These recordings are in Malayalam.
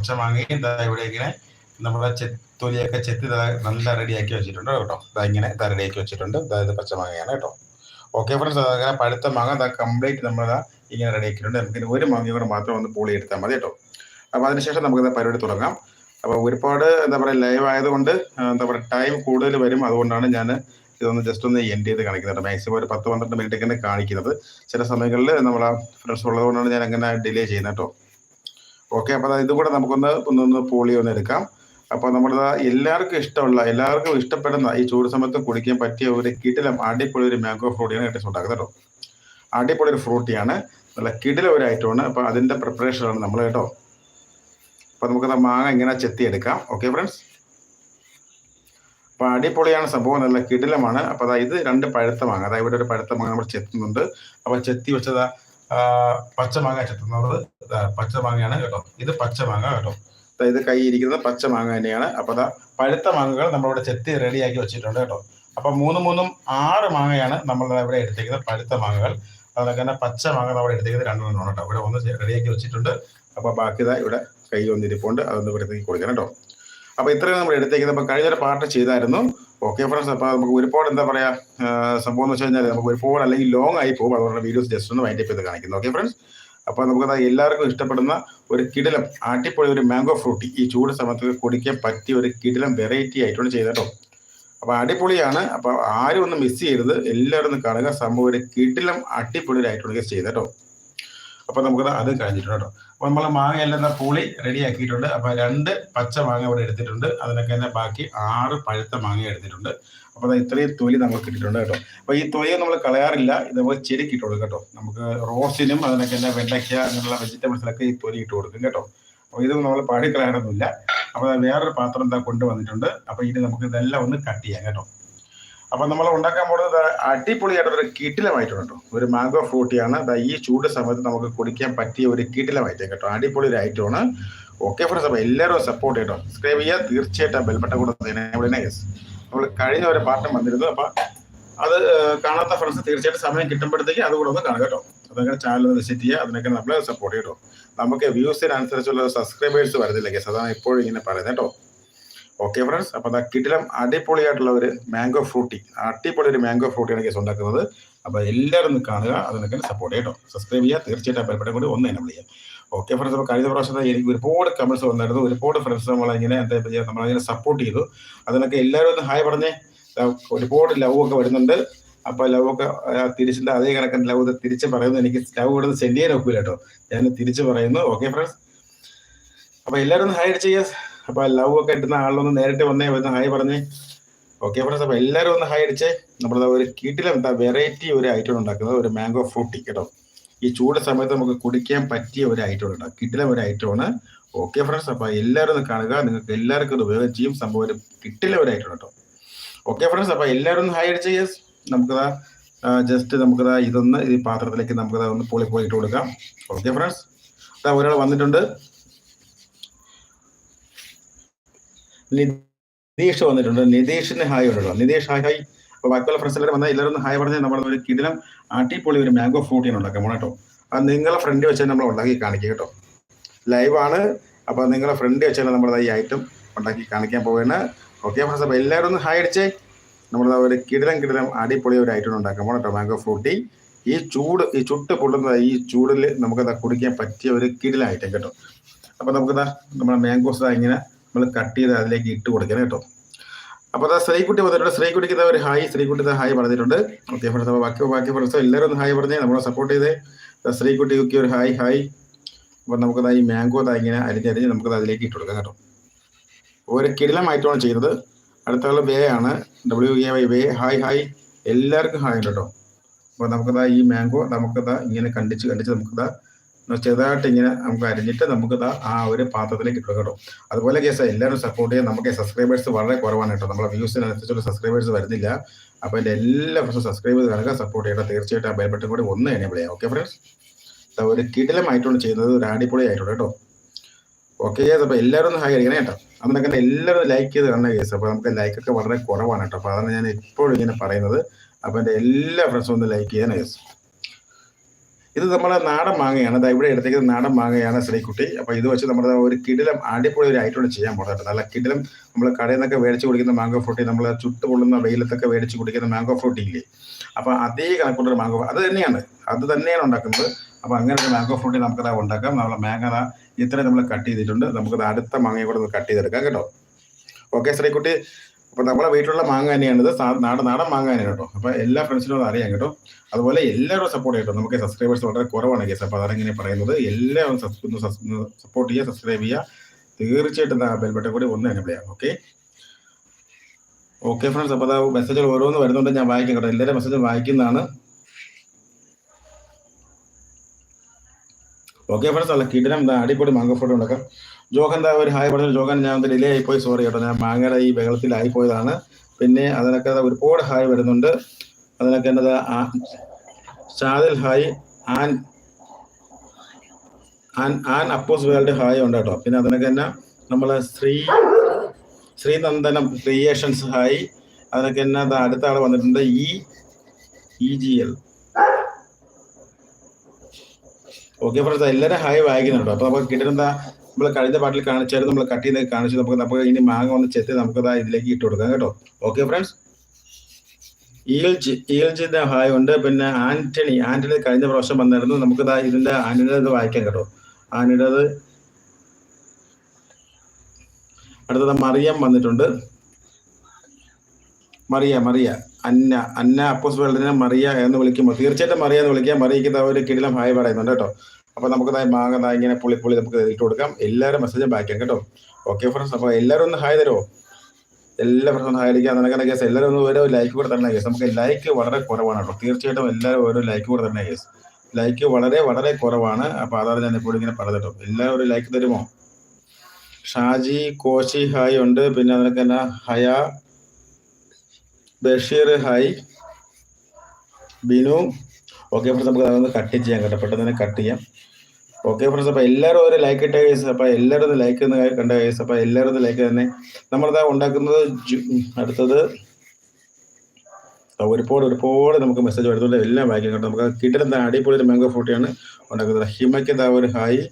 പച്ചമാങ്ങയും എന്താ ഇവിടെ ഇങ്ങനെ നമ്മുടെ തൊലിയൊക്കെ ചെത്തി നല്ല റെഡിയാക്കി വെച്ചിട്ടുണ്ട് കേട്ടോ. ഇതാ ഇങ്ങനെ ദാ റെഡിയാക്കി വെച്ചിട്ടുണ്ട്. അതായത് പച്ചമാങ്ങയാണ് കേട്ടോ. ഓക്കെ ഫ്രണ്ട്സ് അങ്ങനെ പഴുത്ത മാങ്ങ ദാ കംപ്ലീറ്റ് നമ്മൾ ഇങ്ങനെ റെഡിയാക്കിയിട്ടുണ്ട് നമുക്ക് ഒരു മാങ്ങ കൂടെ മാത്രം ഒന്ന് പൂളി എടുത്താൽ മതി കേട്ടോ. അപ്പോൾ അതിനുശേഷം നമുക്ക് പരിപാടി തുടങ്ങാം. അപ്പോൾ ഒരുപാട് എന്താ പറയുക ലൈവ് ആയതുകൊണ്ട് എന്താ പറയുക ടൈം കൂടുതൽ വരും. അതുകൊണ്ടാണ് ഞാൻ ഇതൊന്ന് ജസ്റ്റ് ഒന്ന് എൻഡ് ചെയ്ത് കാണിക്കുന്നത് മാക്സിമം ഒരു പത്ത് പന്ത്രണ്ട് മിനിറ്റ് ഇങ്ങനെ കാണിക്കുന്നത്. ചില സമയങ്ങളിൽ നമ്മളെ ഫ്രണ്ട്സ് ഉള്ളതുകൊണ്ടാണ് ഞാൻ അങ്ങനെ ഡിലേ ചെയ്യുന്നത് കേട്ടോ. ഓക്കെ അപ്പോൾ ഇതും കൂടെ നമുക്കൊന്ന് ഒന്നൊന്ന് പോളി ഒന്ന് എടുക്കാം. അപ്പോൾ നമ്മുടെ എല്ലാവർക്കും ഇഷ്ടമുള്ള എല്ലാവർക്കും ഇഷ്ടപ്പെടുന്ന ഈ ചൂട് സമയത്ത് കുടിക്കാൻ പറ്റിയ ഒരു കിടിലം അടിപൊളി ഒരു മാംഗോ ഫ്രൂട്ടിയാണ് കേട്ടോ ഉണ്ടാക്കുന്നത് കേട്ടോ. അടിപൊളി ഒരു ഫ്രൂട്ടിയാണ് നല്ല കിടില ഒരു ഐറ്റമാണ് അപ്പോൾ അതിന്റെ പ്രിപ്പറേഷനാണ് നമ്മൾ കേട്ടോ. അപ്പോൾ നമുക്ക് മാങ്ങ ഇങ്ങനെ ചെത്തിയെടുക്കാം. ഓക്കെ ഫ്രണ്ട്സ് അപ്പോൾ അടിപൊളിയാണ് സംഭവം. നല്ല കിടിലമാണ്. അപ്പോൾ അതായത് രണ്ട് പഴുത്ത മാങ്ങ. അതായത് ഇവിടെ ഒരു പഴുത്ത മാങ്ങ നമ്മൾ ചെത്തുന്നുണ്ട്. അപ്പോൾ ചെത്തി വെച്ചതാ ആ, പച്ച മാങ്ങ ചെത്തുന്നത് പച്ചമാങ്ങയാണ് കേട്ടോ. ഇത് പച്ചമാങ്ങ കേട്ടോ. ഇത് കൈ ഇരിക്കുന്നത് പച്ചമാങ്ങ തന്നെയാണ്. അപ്പോൾ അതാ പഴുത്ത മാങ്ങകൾ നമ്മളിവിടെ ചെത്തി റെഡിയാക്കി വെച്ചിട്ടുണ്ട് കേട്ടോ. അപ്പോൾ മൂന്ന് മൂന്നും ആറ് മാങ്ങയാണ് നമ്മൾ ഇവിടെ എടുത്തേക്കുന്നത് പഴുത്ത മാങ്ങകൾ. അതുപോലെ തന്നെ പച്ച മാങ്ങ നമ്മൾ എടുത്തേക്കുന്നത് രണ്ടെണ്ണം കേട്ടോ. ഇവിടെ ഒന്ന് റെഡിയാക്കി വെച്ചിട്ടുണ്ട്. അപ്പോൾ ബാക്കി ഇവിടെ കൈ വന്നിരിപ്പുണ്ട്. അതൊന്ന് ഇവിടത്തേക്ക് കൊടുക്കണം കേട്ടോ. അപ്പോൾ ഇത്രയും നമ്മൾ എടുത്തേക്കുന്നത്. അപ്പോൾ കഴിഞ്ഞൊരു പാർട്ട് ചെയ്തായിരുന്നു. ഓക്കെ ഫ്രണ്ട്സ് അപ്പോൾ നമുക്ക് ഒരുപാട് എന്താ പറയാ സംഭവം എന്ന് വെച്ച് കഴിഞ്ഞാൽ നമുക്ക് ഒരുപാട് അല്ലെങ്കിൽ ലോങ് ആയി പോകും. അതുകൊണ്ട് വീഡിയോസ് ജസ്റ്റ് ഒന്ന് വൈൻഡപ്പ് ചെയ്ത് കാണിക്കുന്നു ഓക്കെ ഫ്രണ്ട്സ് അപ്പോൾ നമുക്ക് എല്ലാവർക്കും ഇഷ്ടപ്പെടുന്ന ഒരു കിടിലം അടിപൊളി ഒരു മാംഗോ ഫ്രൂട്ടി ഈ ചൂട് സമയത്ത് കുടിക്കാൻ പറ്റിയ ഒരു കിടിലം വെറൈറ്റി ആയിട്ടാണ് അപ്പൊ അപ്പോൾ അടിപൊളിയാണ്. അപ്പോൾ ആരും ഒന്ന് മിസ് ചെയ്യരുത്. എല്ലാവരും ഒന്ന് കാണുക. സംഭവം ഒരു കിടിലം അടിപൊളി ആയിട്ടുള്ള അപ്പൊ കേട്ടോ. അപ്പോൾ നമുക്ക് അത് കഴിഞ്ഞിട്ടുണ്ട് കേട്ടോ. നമ്മൾ മാങ്ങ എല്ലാം ദാ പൂളി റെഡി ആക്കിയിട്ടുണ്ട് അപ്പോൾ രണ്ട് പച്ച മാങ്ങ ഇവിടെ എടുത്തിട്ടുണ്ട്. അതിനൊക്കെ തന്നെ ബാക്കി ആറ് പഴുത്ത മാങ്ങ എടുത്തിട്ടുണ്ട്. അപ്പോൾ അത് ഇത്രയും തൊലി നമുക്ക് കിട്ടിയിട്ടുണ്ട് കേട്ടോ. അപ്പോൾ ഈ തൊലി നമ്മൾ കളയാറില്ല. ഇതേപോലെ ചെരുക്കി ഇട്ട് കേട്ടോ. നമുക്ക് റോസിനും അതിനൊക്കെ തന്നെ വെണ്ടയ്ക്ക അങ്ങനെയുള്ള വെജിറ്റബിൾസിലൊക്കെ ഈ തൊലി ഇട്ട് കൊടുക്കും കേട്ടോ. അപ്പോൾ ഇത് നമ്മൾ പാടി കളയാറൊന്നുമില്ല അപ്പോൾ വേറൊരു പാത്രം എന്താ കൊണ്ടുവന്നിട്ടുണ്ട്. അപ്പോൾ ഇനി നമുക്ക് ഇതെല്ലാം ഒന്ന് കട്ട് ചെയ്യാം കേട്ടോ. അപ്പൊ നമ്മൾ ഉണ്ടാക്കാൻ പോകുന്നത് അടിപൊളിയായിട്ട് ഒരു കിട്ടിലമായിട്ടുണ്ട് കേട്ടോ ഒരു മാംഗോ ഫ്രൂട്ടിയാണ് ഈ ചൂട് സമയത്ത് നമുക്ക് കുടിക്കാൻ പറ്റിയ ഒരു കിട്ടിലമായിട്ട് കേട്ടോ. അടിപൊളി ഒരു ഐറ്റമാണ് ഓക്കെ ഫ്രണ്ട്സ് അപ്പൊ എല്ലാവരും സപ്പോർട്ട് ചെയ്യട്ടോ. സബ്സ്ക്രൈബ് ചെയ്യുക തീർച്ചയായിട്ടും ബെൽബട്ട കൂടെ നമ്മൾ കഴിഞ്ഞ ഒരു പാട്ടം വന്നിരുന്നു. അപ്പൊ അത് കാണാത്ത ഫ്രണ്ട്സ് തീർച്ചയായിട്ടും സമയം കിട്ടുമ്പോഴത്തേക്ക് അതുകൂടെ ഒന്ന് കാണുക കേട്ടോ. അതൊക്കെ ചാനൽ വിസിറ്റ് ചെയ്യുക അതിനൊക്കെ നമ്മൾ സപ്പോർട്ട് ചെയ്യട്ടോ. നമുക്ക് വ്യൂസിനനുസരിച്ചുള്ള സബ്സ്ക്രൈബേഴ്സ് വരുന്നില്ല കേസ് അതാണ് എപ്പോഴും ഇങ്ങനെ പറയുന്നത് കേട്ടോ. ഓക്കെ ഫ്രണ്ട്സ് അപ്പൊ അതാ കിടിലം അടിപൊളിയായിട്ടുള്ള ഒരു മാംഗോ ഫ്രൂട്ടി അടിപൊളി ഒരു മാംഗോ ഫ്രൂട്ടിയാണ് കേസ് ഉണ്ടാക്കുന്നത്. അപ്പൊ എല്ലാവരും കാണുക അതിനൊക്കെ സപ്പോർട്ട് ചെയ്യട്ടോ. സബ്സ്ക്രൈബ് ചെയ്യുക തീർച്ചയായിട്ടും അപ്പം കൂടി ഒന്ന് എന്നെ വിളിക്കുക ഓക്കെ ഫ്രണ്ട്സ് അപ്പോൾ കഴിഞ്ഞ പ്രാവശ്യം എനിക്ക് ഒരുപാട് കമൻസ് വന്നായിരുന്നു ഒരുപാട് ഫ്രണ്ട്സ് നമ്മളിങ്ങനെ എന്താ ചെയ്യുക നമ്മളിങ്ങനെ സപ്പോർട്ട് ചെയ്തു. അതിനൊക്കെ എല്ലാവരും ഒന്ന് ഹായ് പറഞ്ഞേ. ഒരുപാട് ലവ് ഒക്കെ വരുന്നുണ്ട്. അപ്പൊ ലവ് ഒക്കെ തിരിച്ചിട്ട് അതേ കണക്കിന് ലവ് തിരിച്ച് പറയുന്നു. എനിക്ക് ലവ് ഇവിടുന്ന് സെൻഡ് ചെയ്യാൻ ഒക്കില്ല കേട്ടോ. ഞാൻ തിരിച്ച് പറയുന്നു. ഓക്കെ ഫ്രണ്ട്സ് അപ്പൊ എല്ലാവരും ഒന്ന് ഹായ് ചെയ്യുക. അപ്പൊ ലവ് ഒക്കെ ഇട്ടുന്ന ആളൊന്ന് നേരിട്ട് വന്നേ വന്ന് ഹായ് പറഞ്ഞേ. ഓക്കെ ഫ്രണ്ട്സ് അപ്പൊ എല്ലാവരും ഒന്ന് ഹായ് അടിച്ചേ. നമ്മുടെ ഒരു കീട്ടിലും എന്താ വെറൈറ്റി ഒരു ഐറ്റം ഉണ്ടാക്കുന്നത്. ഒരു മാംഗോ ഫ്രൂട്ടി കേട്ടോ. ഈ ചൂട് സമയത്ത് നമുക്ക് കുടിക്കാൻ പറ്റിയ ഒരു ഐറ്റം ഉണ്ടാകും കിട്ടിലെ ഒരു ഐറ്റമാണ് ഓക്കെ ഫ്രണ്ട്സ് അപ്പൊ എല്ലാവരും ഒന്ന് കാണുക. നിങ്ങൾക്ക് എല്ലാവർക്കും ഇത് ഉപയോഗം ചെയ്യും സംഭവം ഒരു കിട്ടിലെ ഒരു ഐറ്റം കേട്ടോ. ഓക്കെ ഫ്രണ്ട്സ് അപ്പൊ എല്ലാവരും ഒന്ന് ഹായ് അടിച്ച് യെസ് നമുക്കതാ ജസ്റ്റ് നമുക്കതാ ഇതൊന്ന് ഈ പാത്രത്തിലേക്ക് നമുക്കതാ ഒന്ന് പൊളി പോയിട്ട് കൊടുക്കാം. ഓക്കെ ഫ്രണ്ട്സ് അതാ ഒരാൾ വന്നിട്ടുണ്ട്. നിതീഷ് വന്നിട്ടുണ്ട്. നിതീഷിന് ഹായ് ഉണ്ടോ നിതീഷ് ഹായ് ഹായ് അപ്പൊ ബാക്കിയുള്ള ഫ്രണ്ട്സ് എല്ലാവരും വന്നാൽ എല്ലാവരും ഹായ് പറഞ്ഞ്. നമ്മൾ ഒരു കിടിലം അടിപൊളി ഒരു മാംഗോ ഫ്രൂട്ടിയാണ് ഉണ്ടാക്കാൻ പോണ കേട്ടോ. അത് നിങ്ങളെ ഫ്രണ്ട് വെച്ചാൽ നമ്മൾ ഉണ്ടാക്കി കാണിക്കുക കേട്ടോ. ലൈവ് ആണ്. അപ്പൊ നിങ്ങളെ ഫ്രണ്ട് വെച്ചാൽ നമ്മൾ ഈ ഐറ്റം ഉണ്ടാക്കി കാണിക്കാൻ പോവുകയാണ് ഓക്കെ ഫ്രണ്ട്സ് അപ്പൊ എല്ലാവരും ഒന്ന് ഹായ് അടിച്ചേ. നമ്മൾ ഒരു കിടിലം കിടിലം അടിപൊളി ഒരു ഐറ്റം ഉണ്ടാക്കാൻ പോകണം കേട്ടോ മാംഗോ ഫ്രൂട്ടി ഈ ചൂട് ഈ ചുട്ട് പൊള്ളുന്ന ഈ ചൂടിൽ നമുക്കത് കുടിക്കാൻ പറ്റിയ ഒരു കിടിലം ഐറ്റം കേട്ടോ. അപ്പൊ നമുക്കതാ നമ്മുടെ മാംഗോസ് ഇങ്ങനെ നമ്മൾ കട്ട് ചെയ്ത് അതിലേക്ക് ഇട്ട് കൊടുക്കണം കേട്ടോ. അപ്പോൾ അതാ ശ്രീകുട്ടി വന്നിട്ടുണ്ട്. ശ്രീകുട്ടിക്ക് ഇതാ ഒരു ഹായ്. ശ്രീകുട്ടി ഇതാ ഹായ് പറഞ്ഞിട്ടുണ്ട്. ഓക്കെ ഫ്രണ്ട്സ് ബാക്കി ബാക്കി ഫ്രണ്ട്സ് എല്ലാവരും ഒന്ന് ഹായ് പറഞ്ഞേ. നമ്മളെ സപ്പോർട്ട് ചെയ്തേ. ശ്രീകുട്ടിക്ക് ഒരു ഹായ് ഹായ്. അപ്പൊ നമുക്കത് ഈ മാംഗോ താ ഇങ്ങനെ അരിഞ്ഞരിഞ്ഞ് നമുക്കത് അതിലേക്ക് ഇട്ട് കൊടുക്കാം കേട്ടോ. ഒരു കിടിലമായിട്ടാണ് ചെയ്തത് അടുത്ത ആൾ വേ ആണ്. W A Y way. Hi hi. എല്ലാവർക്കും ഹായ് ഉണ്ട് കേട്ടോ. അപ്പൊ നമുക്കതാ ഈ മാംഗോ നമുക്കതാ ഇങ്ങനെ കണ്ടിച്ച് കണ്ടിച്ച് നമുക്കതാ ചെറുതായിട്ട് ഇങ്ങനെ നമുക്ക് അരിഞ്ഞിട്ട് നമുക്ക് ആ ഒരു പാത്രത്തിലേക്ക് ഇട്ടു കേട്ടോ. അതുപോലെ കേസ് എല്ലാവരും സപ്പോർട്ട് ചെയ്യാൻ നമുക്ക് സബ്സ്ക്രൈബേഴ്സ് വളരെ കുറവാണ് കേട്ടോ. നമ്മളെ വ്യൂസിനനുസരിച്ചുള്ള സബ്സ്ക്രൈബേഴ്സ് വരുന്നില്ല. അപ്പൊ എന്റെ എല്ലാ ഫ്രണ്ട്സും സബ്സ്ക്രൈബ് കാണുക സപ്പോർട്ട് ചെയ്യണം തീർച്ചയായിട്ടും ആ ബെൽ ബട്ടൺ കൂടി ഒന്ന് എന്നെ വിളിയാം. ഓക്കെ ഫ്രണ്ട്സ് ഒരു കിടിലമായിട്ടാണ് ചെയ്യുന്നത് ഒരു അടിപൊളി ആയിട്ടുണ്ട് കേട്ടോ. ഓക്കെ കേസ് അപ്പൊ എല്ലാവരും ഒന്ന് ഹായ് അടിക്കണേ കേട്ടോ. അതിനൊക്കെ എല്ലാവരും ലൈക്ക് ചെയ്ത് കാണുന്ന കേസ് അപ്പൊ നമുക്ക് ലൈക്ക് ഒക്കെ വളരെ കുറവാണ് കേട്ടോ. അപ്പൊ അതാണ് ഞാൻ ഇപ്പോഴും ഇങ്ങനെ പറയുന്നത്. അപ്പൊ എന്റെ എല്ലാ ഫ്രണ്ട്സും ഒന്ന് ലൈക്ക് ചെയ്യാൻ കേസ് ഇത് നമ്മുടെ നാടൻ മാങ്ങയാണ്. അതായത് ഇവിടെ എടുത്തേക്കുന്നത് നാടൻ മാങ്ങയാണ് ശ്രീക്കുട്ടി അപ്പോൾ ഇത് വെച്ച് നമ്മുടെ ഒരു കിടിലം അടിപൊളി ഒരു ഐറ്റോടെ ചെയ്യാൻ പോകുന്നത് നല്ല കിടിലം നമ്മൾ കടയിൽ നിന്നൊക്കെ മേടിച്ച് കുടിക്കുന്ന മാംഗോ ഫ്രൂട്ടി നമ്മൾ ചുട്ട് കൊള്ളുന്ന വെയിലത്തൊക്കെ മേടിച്ച് കുടിക്കുന്ന മാംഗോ ഫ്രൂട്ടി ഇല്ലേ? അപ്പോൾ അതേ കണക്കുള്ളൊരു മാംഗോ അത് തന്നെയാണ്. അത് തന്നെയാണ് ഉണ്ടാക്കുന്നത്. അപ്പോൾ അങ്ങനെ ഒരു മാംഗോ ഫ്രൂട്ടി നമുക്കത് ഉണ്ടാക്കാം. നമ്മളെ മാങ്ങ ഇത്രയും നമ്മൾ കട്ട് ചെയ്തിട്ടുണ്ട്. നമുക്കത് അടുത്ത മാങ്ങയെ കൂടെ കട്ട് ചെയ്തെടുക്കാം കേട്ടോ. ഓക്കെ ശ്രീകുട്ടി. അപ്പോൾ നമ്മളെ വീട്ടിലുള്ള മാങ്ങ തന്നെയാണിത്. നാടൻ നാടൻ മാങ്ങ തന്നെയാണ് കേട്ടോ. അപ്പോൾ എല്ലാ ഫ്രണ്ട്സിനും അത് അറിയാം കേട്ടോ. അതുപോലെ എല്ലാവരും സപ്പോർട്ട് ചെയ്യട്ടോ. നമുക്ക് സബ്സ്ക്രൈബേഴ്സ് വളരെ കുറവാണ് കേസ്. അപ്പോൾ അതാണ് ഇങ്ങനെ പറയുന്നത്. എല്ലാവരും സപ്പോർട്ട് ചെയ്യുക സബ്സ്ക്രൈബ് ചെയ്യുക. തീർച്ചയായിട്ടും ബെൽ ബട്ടൺ കൂടി ഒന്ന് എനേബിൾ ചെയ്യാം. ഓക്കെ ഓക്കെ ഫ്രണ്ട്സ് അപ്പോൾ അതാ മെസ്സേജുകൾ ഓരോന്ന് വരുന്നുണ്ട്. ഞാൻ വായിക്കാം കേട്ടോ. എല്ലാവരും മെസ്സേജ് വായിക്കുന്നതാണ്. ഓക്കെ ഫ്രണ്ട്സ് അല്ല കിടനം അടിപൊളി മാങ്ങ ഫോട്ടോ ഉണ്ടാക്കാം. ജോഹൻ എന്താ ഒരു ഹായ് പറഞ്ഞു ജോഹൻ ഞാൻ ഡിലേ ആയിപ്പോയി സോറി കേട്ടോ. ഞാൻ മാങ്ങയുടെ ഈ ബഹളത്തിലായി പോയതാണ്. പിന്നെ അതിനൊക്കെ ദാ ഒരുപാട് ഹായ് വരുന്നുണ്ട്. അതിനൊക്കെ എന്റെ ഷാദിൽ ഹായ് ആൻ ആൻ ആൻ അപ്പോസ് വേൾഡ് ഹായ് ഉണ്ട് കേട്ടോ. പിന്നെ അതിനൊക്കെ തന്നെ നമ്മളെ ശ്രീ ശ്രീനന്ദനം ക്രിയേഷൻസ് ഹായ്. അതിനൊക്കെ തന്നെ ദാ അടുത്ത ആൾ വന്നിട്ടുണ്ട് E E G L okay friends എല്ലാവരും ഹായ് വായിക്കുന്നുണ്ടോ അപ്പോൾ നമുക്ക് കിട്ടുന്ന നമ്മൾ കഴിഞ്ഞ പാട്ടിൽ കാണിച്ചായിരുന്നു നമ്മൾ കട്ട് ചെയ്ത് കാണിച്ചു നമുക്ക് നമുക്ക് ഇനി മാങ്ങ ഒന്ന് ചെത്തി നമുക്ക് ദാ ഇതിലേക്ക് ഇട്ട് കൊടുക്കാം കേട്ടോ. ഓക്കെ ഫ്രണ്ട്സ് ഈൽജ് ഈൽജിന്റെ ഹായ് ഉണ്ട്. പിന്നെ ആന്റണി ആന്റണി കഴിഞ്ഞ പ്രാവശ്യം നമുക്ക് ദാ ഇതിന്റെ ആന്റണിയുടെ വായിക്കാം കേട്ടോ. ആന്റണിയുടേത് അടുത്തത് മറിയം വന്നിട്ടുണ്ട്. മറിയ മറിയ. അന്ന അന്ന അപ്പോസ് വേൾഡിനെ മറിയ എന്ന് വിളിക്കുമ്പോൾ തീർച്ചയായിട്ടും മറിയ എന്ന് വിളിക്കാം. മറിയയ്ക്ക് ഒരു കിടിലം ഹായ് പറയുന്നുണ്ട് കേട്ടോ. അപ്പൊ നമുക്ക് മാങ്ങ ഇങ്ങനെ പുള്ളി പുള്ളി നമുക്ക് ഇട്ട് കൊടുക്കാം. എല്ലാവരും മെസ്സേജ് ബാക്കാം കേട്ടോ. ഓക്കെ ഫ്രണ്ട്സ് അപ്പൊ എല്ലാവരും ഒന്ന് ഹായ് തരുമോ എല്ലാ ഫ്രണ്ട്സും ഹായ് അടിക്കാം നടക്കുന്ന കേസ് എല്ലാവരും ഒന്ന് ഓരോ ലൈക്ക് കൂടെ തരണ കേസ് നമുക്ക് ലൈക്ക് വളരെ കുറവാണ് കേട്ടോ. തീർച്ചയായിട്ടും എല്ലാവരും ഓരോ ലൈക്ക് കൂടെ തരണ കേസ് ലൈക്ക് വളരെ വളരെ കുറവാണ്. അപ്പൊ അതാണ് ഞാൻ ഇപ്പോൾ ഇങ്ങനെ പറഞ്ഞിട്ടോ എല്ലാവരും ഒരു ലൈക്ക് തരുമോ? ഷാജി കോശി ഹായ് ഉണ്ട്. പിന്നെ അതിനൊക്കെ തന്നെ ഹയ Basheer hi Binu. Okay friends നമുക്ക് അതൊന്ന് കട്ട് ചെയ്യാം കേട്ടോ. പെട്ടെന്ന് തന്നെ കട്ട് ചെയ്യാം. ഓക്കെ ഫ്രണ്ട്സ് അപ്പോൾ എല്ലാവരും ഒരു ലൈക്ക് ഇട്ട കേസ് അപ്പോൾ എല്ലാവരും ലൈക്ക് എന്ന് കണ്ട കേസ് അപ്പോൾ എല്ലാവരും ലൈക്ക് തന്നെ. നമ്മളിതാ ഉണ്ടാക്കുന്നത് അടുത്തത് ഒരുപാട് ഒരുപാട് നമുക്ക് മെസ്സേജ് വരുന്നുണ്ട്. എല്ലാം വായിക്കാൻ കേട്ടോ നമുക്ക് കിട്ടുന്ന അടിപൊളി ഒരു മാംഗോ ഫ്രൂട്ടിയാണ് ഉണ്ടാക്കുന്നത്. ഹിമയ്ക്ക് എന്താ ഒരു ഹായ്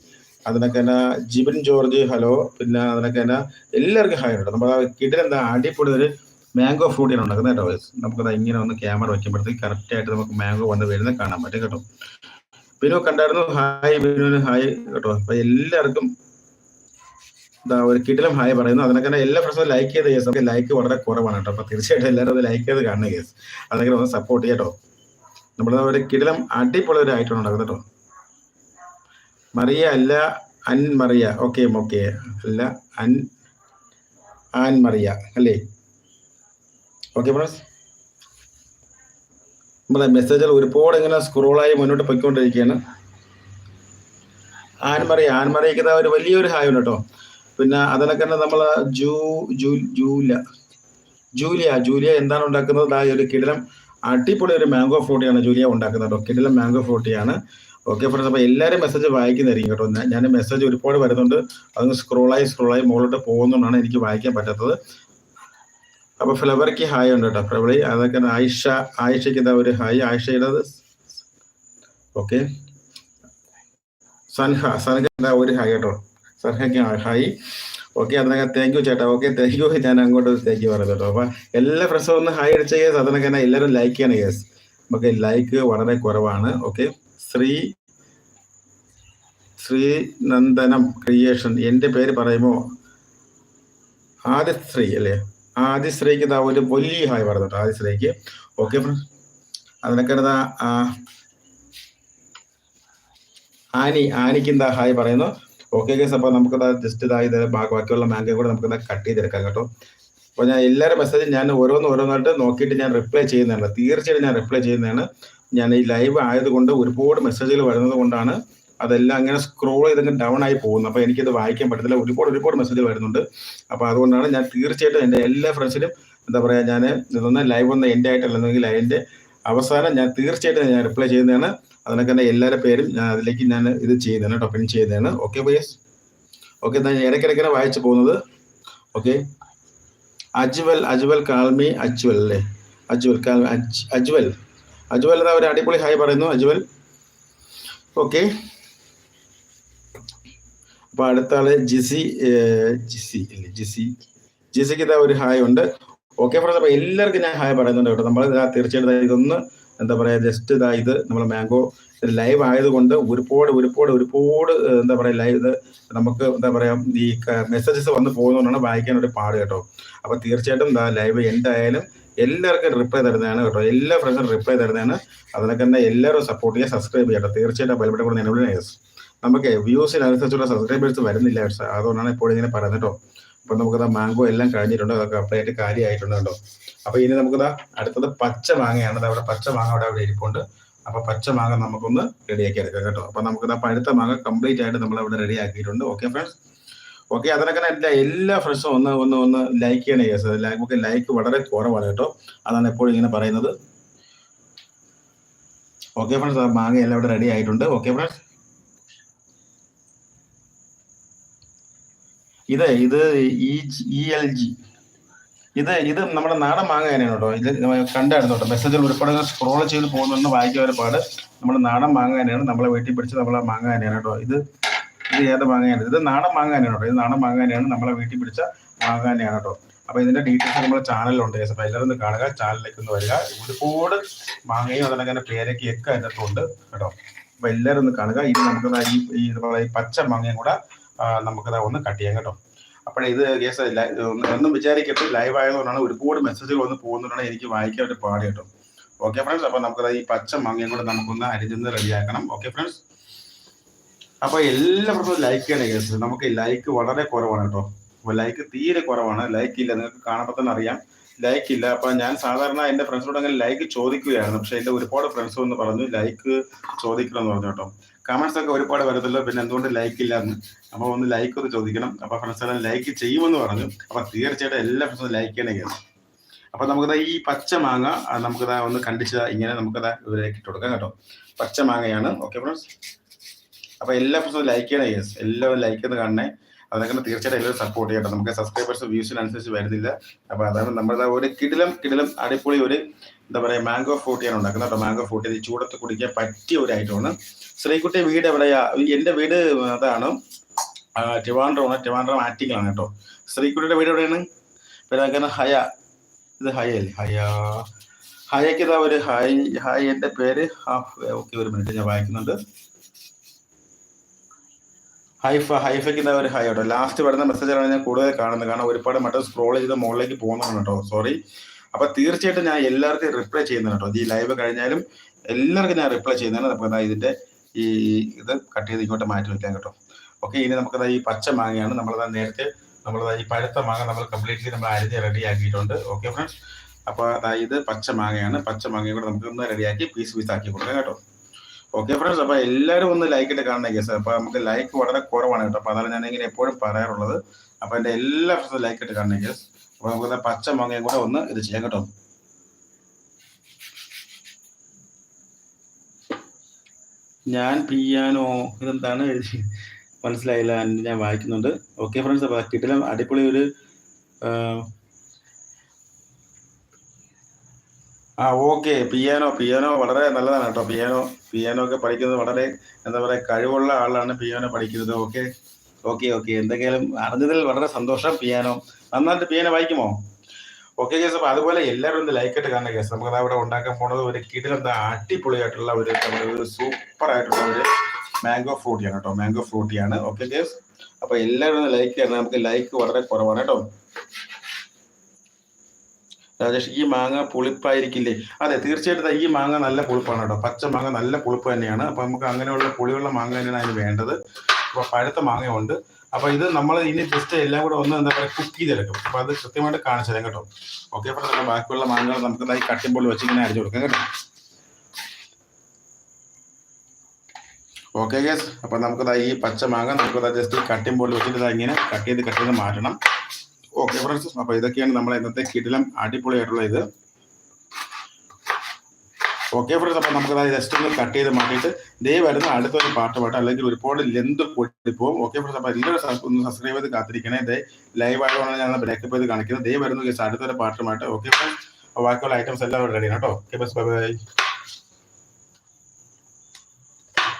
അതിനൊക്കെ തന്നെ ജിബിൻ ജോർജ് ഹലോ പിന്നെ അതിനൊക്കെ തന്നെ എല്ലാവർക്കും ഹായ് ഉണ്ട് നമ്മൾ കിട്ടുന്ന അടിപൊളി ഒരു മാംഗോ ഫ്രൂട്ടിയാണ് ഉണ്ടാക്കുന്നത് കേട്ടോ നമുക്കത് ഇങ്ങനെ ഒന്ന് ക്യാമറ വയ്ക്കുമ്പോഴത്തേക്ക് കറക്റ്റ് ആയിട്ട് നമുക്ക് മാംഗോ വന്ന് വരുന്നത് കാണാൻ പറ്റും കേട്ടോ. ബിനു കണ്ടായിരുന്നു ഹായ് ബിനുവിന് ഹായ് കേട്ടോ. അപ്പൊ എല്ലാവർക്കും എന്താ ഒരു കിടിലം ഹായ് പറയുന്നു. അതിനൊക്കെ എല്ലാ ഫ്രണ്ട്സും ലൈക്ക് ചെയ്ത കേസ് നമുക്ക് ലൈക്ക് വളരെ കുറവാണ് കേട്ടോ. അപ്പൊ തീർച്ചയായിട്ടും എല്ലാവരും അത് ലൈക്ക് ചെയ്ത് കാണുന്ന കേസ് അതൊക്കെ ഒന്ന് സപ്പോർട്ട് ചെയ്യട്ടോ നമ്മൾ ഒരു കിടിലം അടിപൊളി ഒരു ഐറ്റം ഉണ്ടാക്കുന്നത് കേട്ടോ. മറിയ അല്ല അൻ മറിയ. ഓക്കെ ഓക്കെ അല്ല അൻ ആൻ മറിയ. അല്ലേ? ഓക്കെ ഫ്രണ്ട്സ് നമ്മുടെ മെസ്സേജുകൾ ഒരുപാട് ഇങ്ങനെ സ്ക്രോളായി മുന്നോട്ട് പോയിക്കൊണ്ടിരിക്കുകയാണ്. ആൻമറി ആൻമറിയിക്കുന്ന ഒരു വലിയൊരു ഹായ് ഉണ്ട് കേട്ടോ. പിന്നെ അതിനൊക്കെ തന്നെ നമ്മൾ ജൂ ജൂ ജൂല. ജൂലിയ ജൂലിയ എന്താണ് ഉണ്ടാക്കുന്നത്? ആ ഒരു കിടിലം അടിപൊളി ഒരു മാംഗോ ഫ്രൂട്ടിയാണ് ജൂലിയ ഉണ്ടാക്കുന്നത് കേട്ടോ. കിടിലം മാംഗോ ഫ്രൂട്ടിയാണ് ഓക്കെ ഫ്രണ്ട്സ് അപ്പോൾ എല്ലാവരും മെസ്സേജ് വായിക്കുന്നതായിരിക്കും കേട്ടോ. ഞാൻ മെസ്സേജ് ഒരുപാട് വരുന്നുണ്ട്. അത് സ്ക്രോളായി സ്ക്രോളായി മുകളിലോട്ട് പോകുന്നതുകൊണ്ടാണ് എനിക്ക് വായിക്കാൻ പറ്റാത്തത്. അപ്പൊ ഫ്ലവർക്ക് ഹായ് ഉണ്ട് കേട്ടോ ഫ്ലവറി അതൊക്കെ ആയിഷ ആയിഷയ്ക്ക് എന്താ ഒരു ഹായ്? ആയിഷയുടെ ഓക്കെ. സൻഹ സൻഹ എന്താ ഒരു ഹായ് കേട്ടോ. സൻഹയ്ക്ക് ഹായ്. ഓക്കെ അതിനൊക്കെ താങ്ക് യു ചേട്ടാ. ഓക്കെ താങ്ക് യു ഞാൻ അങ്ങോട്ട് താങ്ക് യു പറയുന്നത് കേട്ടോ അപ്പൊ എല്ലാ ഫ്രണ്ട്സും ഒന്ന് ഹായ് അടിച്ച കേസ്. അതിനൊക്കെ തന്നെ എല്ലാവരും ലൈക്ക് ചെയ്യണം കേസ് നമുക്ക് ലൈക്ക് വളരെ കുറവാണ്. ഓക്കെ. ശ്രീ ശ്രീനന്ദനം ക്രിയേഷൻ എന്റെ പേര് പറയുമോ ആദിശ്രീ അല്ലേ? ആദിശ്രീക്ക് ഇതാ ഒരു വലിയ ഹായ് പറഞ്ഞു ആദ്യ സ്ത്രീക്ക് ഓക്കെ ഫ്രണ്ട്സ് അതിനൊക്കെ ആനി ആനിക്ക് എന്താ ഹായ് പറയുന്നു? ഓക്കെ കേസ് അപ്പോൾ നമുക്ക് ജസ്റ്റ് ഇതാ ഇത് ബാ- ബാക്കിയുള്ള മാങ്കോ കൂടെ നമുക്ക് കട്ട് ചെയ്തെടുക്കാം കേട്ടോ. അപ്പോൾ ഞാൻ എല്ലാവരും മെസ്സേജും ഞാൻ ഓരോന്ന് ഓരോന്നായിട്ട് നോക്കിയിട്ട് ഞാൻ റിപ്ലൈ ചെയ്യുന്നതാണ്. തീർച്ചയായിട്ടും ഞാൻ റിപ്ലൈ ചെയ്യുന്നതാണ്. ഞാൻ ഈ ലൈവ് ആയതുകൊണ്ട് ഒരുപാട് മെസ്സേജുകൾ വരുന്നത് കൊണ്ടാണ് അതെല്ലാം അങ്ങനെ സ്ക്രോൾ ചെയ്തങ്ങ് ഡൗൺ ആയി പോകുന്നു. അപ്പോൾ എനിക്കത് വായിക്കാൻ പറ്റത്തില്ല. ഒരുപാട് ഒരുപാട് മെസ്സേജ് വരുന്നുണ്ട്. അപ്പോൾ അതുകൊണ്ടാണ് ഞാൻ തീർച്ചയായിട്ടും എന്റെ എല്ലാ ഫ്രണ്ട്സിനും എന്താ പറയുക ഞാൻ ഇതൊന്ന് ലൈവ് ഒന്ന് എന്റെ ആയിട്ടല്ലെങ്കിൽ അതിന്റെ അവസാനം ഞാൻ തീർച്ചയായിട്ടും ഞാൻ റിപ്ലൈ ചെയ്യുന്നതാണ്. അതിനൊക്കെ തന്നെ എല്ലാവരുടെ പേരും ഞാൻ അതിലേക്ക് ഞാൻ ഇത് ചെയ്യുന്നതാണ് കേട്ടോ പിൻ ചെയ്യുന്നതാണ്. ഓക്കെ ബയസ് ഓക്കെ എന്നാൽ ഇടയ്ക്കിടയ്ക്കാണ് വായിച്ചു പോകുന്നത്. ഓക്കെ അജ്വൽ അജ്വൽ കാൽമി അജ്വൽ അല്ലേ? അജ്വൽ കാൽ അജ്- അജ്വൽ. അജ്വൽ എന്നാ ഒരു അടിപൊളി ഹായ് പറയുന്നു അജ്വൽ. ഓക്കെ അപ്പൊ അടുത്ത ആൾ ജിസി ജിസി ജിസി. ജിസിക്ക് ഇതാ ഒരു ഹായ് ഉണ്ട്. ഓക്കെ ഫ്രണ്ട്സ് അപ്പൊ എല്ലാവർക്കും ഞാൻ ഹായ് പറയുന്നുണ്ട് കേട്ടോ. നമ്മൾ തീർച്ചയായിട്ടും ഇതൊന്ന് എന്താ പറയാ ജസ്റ്റ് ഇതാ ഇത് നമ്മൾ മാംഗോ ലൈവ് ആയതുകൊണ്ട് ഒരുപാട് ഒരുപാട് ഒരുപാട് എന്താ പറയാ ലൈവ് ഇത് നമുക്ക് എന്താ പറയാ ഈ മെസ്സേജസ് വന്ന് പോകുന്നതുകൊണ്ടാണ് വായിക്കാൻ ഒരു പാട് കേട്ടോ. അപ്പൊ തീർച്ചയായിട്ടും ഇതാ ലൈവ് എന്തായാലും എല്ലാവർക്കും റിപ്ലൈ തരുന്നതാണ് കേട്ടോ. എല്ലാ ഫ്രണ്ട്സിനും റിപ്ലൈ തരുന്നതാണ്. അതിനൊക്കെ തന്നെ എല്ലാവരും സപ്പോർട്ട് ചെയ്യുക സബ്സ്ക്രൈബ് ചെയ്യട്ടോ തീർച്ചയായിട്ടും ബലപ്പെട്ട കൂടെ നിലവിലെ നമുക്ക് വ്യൂസിനനുസരിച്ചുള്ള സബ്സ്ക്രൈബേഴ്സ് വരുന്നില്ല. അതുകൊണ്ടാണ് ഇപ്പോൾ ഇങ്ങനെ പറയുന്നത് കേട്ടോ അപ്പൊ നമുക്കത് മാംഗോ എല്ലാം കഴിഞ്ഞിട്ടുണ്ട്. അതൊക്കെ ആയിട്ട് കാര്യമായിട്ടുണ്ട് കേട്ടോ അപ്പൊ ഇനി നമുക്കത് അടുത്തത് പച്ച മാങ്ങയാണ്. അവിടെ പച്ച മാങ്ങ അവിടെ അവിടെ ഇരിപ്പുണ്ട്. അപ്പൊ പച്ച മാങ്ങ നമുക്കൊന്ന് റെഡിയാക്കി എടുക്കാം കേട്ടോ. അപ്പൊ നമുക്കത് പഴുത്ത മാങ്ങ കംപ്ലീറ്റ് ആയിട്ട് നമ്മൾ അവിടെ റെഡി ആക്കിയിട്ടുണ്ട്. ഓക്കെ ഫ്രണ്ട്സ് ഓക്കെ അതിനൊക്കെ എല്ലാ എല്ലാ ഫ്രണ്ട്സും ഒന്ന് ഒന്ന് ഒന്ന് ലൈക്ക് ചെയ്യണേ കേസ് നമുക്ക് ലൈക്ക് വളരെ കുറവാണ് കേട്ടോ. അതാണ് എപ്പോഴും ഇങ്ങനെ പറയുന്നത്. ഓക്കെ ഫ്രണ്ട്സ് മാങ്ങ എല്ലാം ഇവിടെ റെഡി ആയിട്ടുണ്ട്. ഓക്കെ ഫ്രണ്ട്സ് ഇത് ഇത് ഇ എൽ ജി. ഇത് ഇത് നമ്മുടെ നാടൻ മാങ്ങ തന്നെയാണ് കേട്ടോ. ഇത് കണ്ടായിരുന്നു കേട്ടോ. മെസ്സേജിൽ ഒരുപാട് സ്ക്രോൾ ചെയ്ത് പോകുന്നുണ്ട് വായിക്കാൻ ഒരുപാട് നമ്മുടെ നാടൻ മാങ്ങ തന്നെയാണ്. നമ്മളെ വീട്ടിൽ പിടിച്ച് നമ്മളെ മാങ്ങ തന്നെയാണ് കേട്ടോ. ഇത് ഇത് ഏത് മാങ്ങയാണ് ഇത് നാടൻ മാങ്ങ തന്നെയാണ് കേട്ടോ. ഇത് നാടൻ മാങ്ങ തന്നെയാണ്. നമ്മളെ വീട്ടിൽ പിടിച്ച മാങ്ങ തന്നെയാണ് കേട്ടോ. അപ്പൊ ഇതിന്റെ ഡീറ്റെയിൽസ് നമ്മുടെ ചാനലിലുണ്ട് അപ്പൊ എല്ലാവരും ഒന്ന് കാണുക. ചാനലിലേക്ക് ഒന്ന് വരിക. ഒരുപാട് മാങ്ങയും അതിനൊക്കെ തന്നെ പേരൊക്കെ ഒക്കെ അതിനകത്തുണ്ട് കേട്ടോ. അപ്പൊ എല്ലാവരും ഒന്ന് കാണുക. ഇത് നമുക്ക് ഈ പച്ച മാങ്ങയും കൂടെ നമുക്കത് ഒന്ന് കട്ട് ചെയ്യാം കേട്ടോ. അപ്പോഴേ ഇത് കേസ് ഒന്നും വിചാരിക്കട്ടെ ലൈവ് ആയതുകൊണ്ടാണ് ഒരുപാട് മെസ്സേജുകൾ വന്ന് പോകുന്നതുകൊണ്ടാണ് എനിക്ക് വായിക്കാൻ ഒരു പാട് കേട്ടോ. ഓക്കെ ഫ്രണ്ട്സ് അപ്പോൾ നമുക്കത് ഈ പച്ച മങ്ങയും കൂടെ നമുക്കൊന്ന് അരിഞ്ഞൊന്ന് റെഡിയാക്കണം ഓക്കെ ഫ്രണ്ട്സ് അപ്പൊ എല്ലാവർക്കും ലൈക്ക് ചെയ്യണേ കേസ്. നമുക്ക് ലൈക്ക് വളരെ കുറവാണ് കേട്ടോ. അപ്പൊ ലൈക്ക് തീരെ കുറവാണ്. ലൈക്ക് ഇല്ല. നിങ്ങൾക്ക് കാണുമ്പോൾ തന്നെ അറിയാം. ലൈക്ക് ഇല്ല. അപ്പൊ ഞാൻ സാധാരണ എന്റെ ഫ്രണ്ട്സിനോട് അങ്ങനെ ലൈക്ക് ചോദിക്കുകയായിരുന്നു. പക്ഷെ എന്റെ ഒരുപാട് ഫ്രണ്ട്സ് എന്ന് പറഞ്ഞു ലൈക്ക് ചോദിക്കണം എന്ന് പറഞ്ഞു കേട്ടോ. കമന്റ്സ് ഒക്കെ ഒരുപാട് വരത്തില്ല. പിന്നെ എന്തുകൊണ്ട് ലൈക്ക് ഇല്ല എന്ന്. അപ്പൊ ഒന്ന് ലൈക്ക് ഒന്ന് ചോദിക്കണം. അപ്പൊ ഫ്രണ്ട്സ് എല്ലാം ലൈക്ക് ചെയ്യുമെന്ന് പറഞ്ഞു. അപ്പൊ തീർച്ചയായിട്ടും എല്ലാ ഫ്രണ്ട്സും ലൈക്ക് ചെയ്യണേ അപ്പൊ നമുക്കത് ഈ പച്ച മാങ്ങ നമുക്കത് ഒന്ന് കണ്ടിച്ച് ഇങ്ങനെ നമുക്കത് ഇവരേക്ക് ഇട്ട് കൊടുക്കാം കേട്ടോ. പച്ച മാങ്ങയാണ്. ഓക്കെ ഫ്രണ്ട്സ് അപ്പൊ എല്ലാ ഫ്രണ്ട്സും ലൈക്ക് ചെയ്യണേ യെസ് എല്ലാവരും ലൈക്ക് ചെയ്ത് കാണണേ. അതൊക്കെ തീർച്ചയായിട്ടും എല്ലാവരും സപ്പോർട്ട് ചെയ്യട്ടെ നമുക്ക് സബ്സ്ക്രൈബേഴ്സ് വ്യൂസിനനുസരിച്ച് വരുന്നില്ല. അപ്പൊ അതാണ് നമ്മുടെ ഒരു കിടിലം കിടിലം അടിപൊളി ഒരു എന്താ പറയാ മാംഗോ ഫ്രൂട്ടിയാണ് ഉണ്ടാക്കുന്നത്. മാംഗോ ഫ്രൂട്ടി ചൂടത്ത് കുടിക്കാൻ പറ്റിയ ഒരു ഐറ്റമാണ് ശ്രീകുട്ടി വീട് എവിടെയാ? എന്റെ വീട് അതാണ് ട്രിവാൻഡ്രമാണ് ട്രിവാൻഡ്രം ആറ്റിങ്ങിലാണ് കേട്ടോ. ശ്രീകുട്ടിയുടെ വീട് എവിടെയാണ്? പിന്നെ ഹയ. ഇത് ഹയ അല്ലേ? ഹയ. ഹയക്ക് ഇതാ ഒരു ഹായ് ഹായ് എന്റെ പേര്. ഓക്കെ ഒരു മിനിറ്റ് ഞാൻ വായിക്കുന്നുണ്ട്. ഹൈഫ ഹൈഫയ്ക്ക് ഇതാ ഒരു ഹൈ കേട്ടോ. ലാസ്റ്റ് വരുന്ന മെസ്സേജാണ് ഞാൻ കൂടുതൽ കാണുന്നത്. കാരണം ഒരുപാട് മറ്റം സ്ക്രോൾ ചെയ്ത് മുകളിലേക്ക് പോകുന്നതാണ് കേട്ടോ. സോറി അപ്പൊ തീർച്ചയായിട്ടും ഞാൻ എല്ലാവർക്കും റിപ്ലൈ ചെയ്യുന്നുണ്ട് കേട്ടോ. ഈ ലൈവ് കഴിഞ്ഞാലും എല്ലാവർക്കും ഞാൻ റിപ്ലൈ ചെയ്യുന്നതാണ്. നമുക്ക് ഇതിന്റെ ഈ ഇത് കട്ട് ചെയ്ത് ഇങ്ങോട്ട് മാറ്റി വെക്കാൻ കേട്ടോ. ഓക്കെ ഇനി നമുക്കത് ഈ പച്ച മാങ്ങയാണ് നമ്മളത് നേരത്തെ നമ്മളത് ഈ പഴുത്ത മാങ്ങ നമ്മൾ കംപ്ലീറ്റ്ലി നമ്മൾ അരിഞ്ഞ് റെഡി ആക്കിയിട്ടുണ്ട്. ഓക്കെ ഫ്രണ്ട്സ് അപ്പൊ അതായത് പച്ച മാങ്ങയാണ്. പച്ച മാങ്ങയും കൂടെ നമുക്ക് ഒന്ന് റെഡിയാക്കി പീസ് പീസ് ആക്കി കൊടുക്കാം കേട്ടോ. ഓക്കെ ഫ്രണ്ട്സ് അപ്പൊ എല്ലാവരും ഒന്ന് ലൈക്ക് ഇട്ട് കാണണേ കേസ് അപ്പൊ നമുക്ക് ലൈക്ക് വളരെ കുറവാണ് കേട്ടോ. അപ്പൊ അതാണ് ഞാൻ എപ്പോഴും പറയാറുള്ളത്. അപ്പൊ എന്റെ എല്ലാ ഫ്രണ്ട്സും ലൈക്ക് ഇട്ട് കാണണേ കേസ് അപ്പൊ നമുക്ക് പച്ച മാങ്ങയും കൂടെ ഒന്ന് ഇത് ചെയ്യാം കേട്ടോ. ഞാൻ പിയാനോ ഇതെന്താണ്? എഴുതി മനസ്സിലായില്ല. ഞാൻ വായിക്കുന്നുണ്ട്. ഓക്കെ ഫ്രണ്ട്സ് അപ്പൊ കിട്ടിലും അടിപൊളി ഒരു ആ, ഓക്കെ പിയാനോ പിയാനോ വളരെ നല്ലതാണ് കേട്ടോ. പിയാനോ പിയാനോ ഒക്കെ പഠിക്കുന്നത് വളരെ എന്താ പറയാ കഴിവുള്ള ആളാണ് പിയാനോ പഠിക്കുന്നത്. ഓക്കെ ഓക്കെ ഓക്കെ എന്തെങ്കിലും അറിഞ്ഞതിൽ വളരെ സന്തോഷം പിയാനോ. നന്നായിട്ട് പിയാനോ വായിക്കുമോ? ഓക്കെ ഗേസ് അപ്പൊ അതുപോലെ എല്ലാവരും ഒന്ന് ലൈക്ക് ഇട്ട് കാണുന്ന കേസ് നമുക്ക് അവിടെ ഉണ്ടാക്കാൻ പോണത് ഒരു കിടിലെന്താ അടിപൊളിയായിട്ടുള്ള ഒരു ഒരു സൂപ്പർ ആയിട്ടുള്ള ഒരു മാംഗോ ഫ്രൂട്ടിയാണ് കേട്ടോ. മാംഗോ ഫ്രൂട്ടിയാണ് ഓക്കെ ഗേസ് അപ്പൊ എല്ലാവരും ഒന്ന് ലൈക്ക് ചെയ്യണം. നമുക്ക് ലൈക്ക് വളരെ കുറവാണ് കേട്ടോ. രാജേഷ് ഈ മാങ്ങ പുളിപ്പായിരിക്കില്ലേ? അതെ തീർച്ചയായിട്ടും ഈ മാങ്ങ നല്ല പുളിപ്പാണ് കേട്ടോ. പച്ച മാങ്ങ നല്ല പുളിപ്പ് തന്നെയാണ്. അപ്പൊ നമുക്ക് അങ്ങനെയുള്ള പുളിയുള്ള മാങ്ങ തന്നെയാണ് അതിന് വേണ്ടത്. അപ്പൊ പഴുത്ത മാങ്ങയുണ്ട്. അപ്പൊ ഇത് നമ്മൾ ഇനി ജസ്റ്റ് എല്ലാം കൂടെ ഒന്ന് എന്താ പറയുക കുക്ക് ചെയ്തെടുക്കും. അപ്പൊ അത് കൃത്യമായിട്ട് കാണിച്ചു തരാം കേട്ടോ. ഓക്കെ അപ്പൊ ബാക്കിയുള്ള മാങ്ങകൾ നമുക്ക് ഇതായി കട്ടിമ്പോൾ വെച്ച് ഇങ്ങനെ അരിഞ്ഞു കൊടുക്കാം കേട്ടോ. ഓക്കെ ഗേസ് അപ്പൊ നമുക്ക് ദാ ഈ പച്ച മാങ്ങ നമുക്ക് ജസ്റ്റ് കട്ടിംഗ് ബോർഡിൽ വെച്ചിട്ട് ദാ ഇങ്ങനെ കട്ട് ചെയ്ത് കട്ട് ചെയ്ത് മാറ്റണം. ഓക്കെ ഫ്രണ്ട്സ് അപ്പൊ ഇതൊക്കെയാണ് നമ്മളെ ഇന്നത്തെ കിടിലം അടിപൊളിയായിട്ടുള്ള ഇത്. ഓക്കെ ഫ്രണ്ട്സ് അപ്പൊ നമുക്ക് ജസ്റ്റ് ഒന്ന് കട്ട് ചെയ്ത് മാറ്റിയിട്ട് ദേ വരുന്ന അടുത്തൊരു പാട്ട് അല്ലെങ്കിൽ ഒരുപാട് ലെന്ത് പോകും. ഓക്കെ ഫ്രണ്ട്സ് അപ്പൊ എല്ലാവരും ഒന്ന് സബ്സ്ക്രൈബ് ചെയ്ത് കാത്തിരിക്കണേ. ദേ ലൈവ് ആയതുകൊണ്ടാണ് ഞാൻ ബ്രേക്കപ്പ് ചെയ്ത് കാണിക്കുന്നത് ദേ വരുന്നു അടുത്തൊരു പാട്ടുമായിട്ട്. ഓക്കെ ഫ്രണ്ട്സ് ബാക്കിയുള്ള ഐറ്റംസ് എല്ലാം റെഡിയാണ് കേട്ടോ. Okay bus by